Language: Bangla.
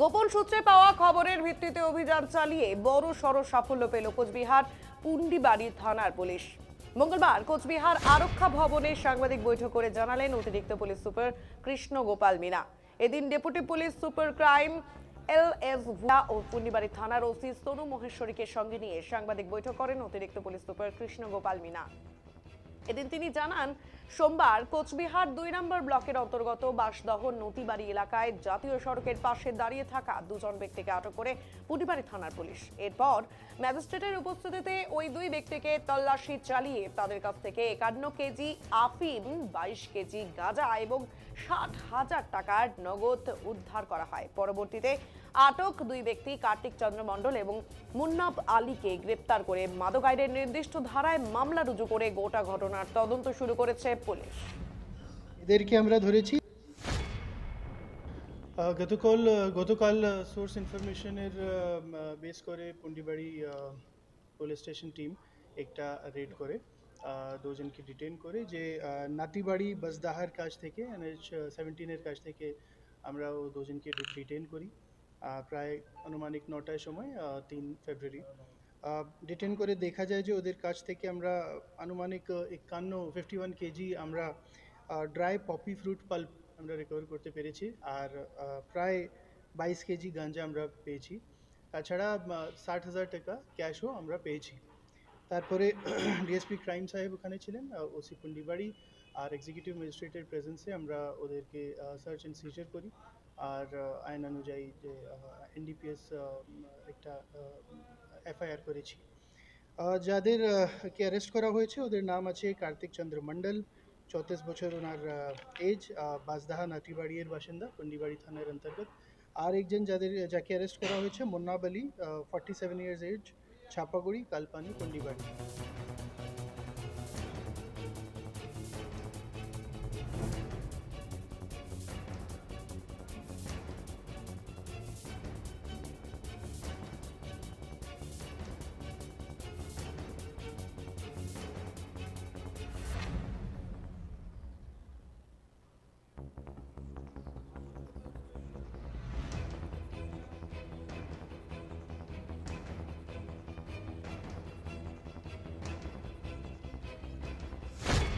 গোপন সূত্রে পাওয়া খবরের ভিত্তিতে অভিযান চালিয়ে বড় সড় সাফল্য পেল কোচবিহার পুন্ডিবাড়ি থানার পুলিশ। মঙ্গলবার কোচবিহার আরক্ষা ভবনে সাংবাদিক বৈঠক করে জানালেন অতিরিক্ত পুলিশ সুপার কৃষ্ণ গোপাল মিনা। এদিন deputy police super crime L S Bhuya ও পুন্ডিবাড়ি থানার ওসি সোনু মহেশ্বরীকে সঙ্গে নিয়ে সাংবাদিক বৈঠক করেন অতিরিক্ত পুলিশ সুপার কৃষ্ণ গোপাল মিনা। এদিন তিনি জানান, সোমবার কোচবিহার দুই নম্বর ব্লকের অন্তর্গত বাসদহ নতিবাড়ি এলাকায় জাতীয় সড়কের পাশে দাঁড়িয়ে থাকা দুজন ব্যক্তিকে আটক করে পুটিবাড়ি থানার পুলিশ। এরপর ম্যাজিস্ট্রেটের উপস্থিতিতে ওই দুই ব্যক্তিকে তল্লাশি চালিয়ে তাদের কাছ থেকে একান্ন কেজি আফিম, বাইশ কেজি গাঁজা এবং ষাট হাজার টাকার নগদ উদ্ধার করা হয়। পরবর্তীতে আটক দুই ব্যক্তি, কার্তিক চন্দ্র মণ্ডল এবং মুন্নাব আলীকে গ্রেপ্তার করে মাদক আইনের নির্দিষ্ট ধারায় মামলা রুজু করে গোটা ঘটনার তদন্ত শুরু করেছে পুলিশ। এদেরকে আমরা ধরেছি। গতকাল গতকাল সোর্স ইনফরমেশনের বেস করে পুন্ডিবাড়ি পুলিশ স্টেশন টিম একটা রেড করে। দুজনকে ডিটেন করে যে নাতিবাড়ি বাসদাহার কাছ থেকে এনএইচ সেভেন্টিনের কাছ থেকে আমরা দুজনকে ডিটেন করি। প্রায় আনুমানিক নটার সময় তিন ফেব্রুয়ারি। ডিটেন করে দেখা যায় যে ওদের কাছ থেকে আমরা আনুমানিক একান্ন ফিফটি ওয়ান কেজি আমরা ড্রাই পপি ফ্রুট পাল্প আমরা রিকভার করতে পেরেছি। আর প্রায় বাইশ কেজি গাঞ্জা আমরা পেয়েছি। তাছাড়া ষাট হাজার টাকা ক্যাশও আমরা পেয়েছি। তারপরে ডিএসপি ক্রাইম সাহেব ওখানে ছিলেন ওসি পুন্ডিবাড়ি আর এক্সিকিউটিভ ম্যাজিস্ট্রেটের প্রেজেন্সে আমরা ওদেরকে সার্চ অ্যান্ড সিজার করি। আর আইন অনুযায়ী যে এনডিপিএস একটা এফআইআর করেছি। যাদের কে অ্যারেস্ট করা হয়েছে, ওদের নাম আছে কার্তিক চন্দ্র মণ্ডল, চৌত্রিশ বছর ওনার এজ বাজদাহা নাটিবাড়ির বাসিন্দা পন্ডিবাড়ি থানার অন্তর্গত। আর একজন যাদের, যাকে অ্যারেস্ট করা হয়েছে, Munnab Ali forty seven years age Chhapaguri, Kalpani Pundibari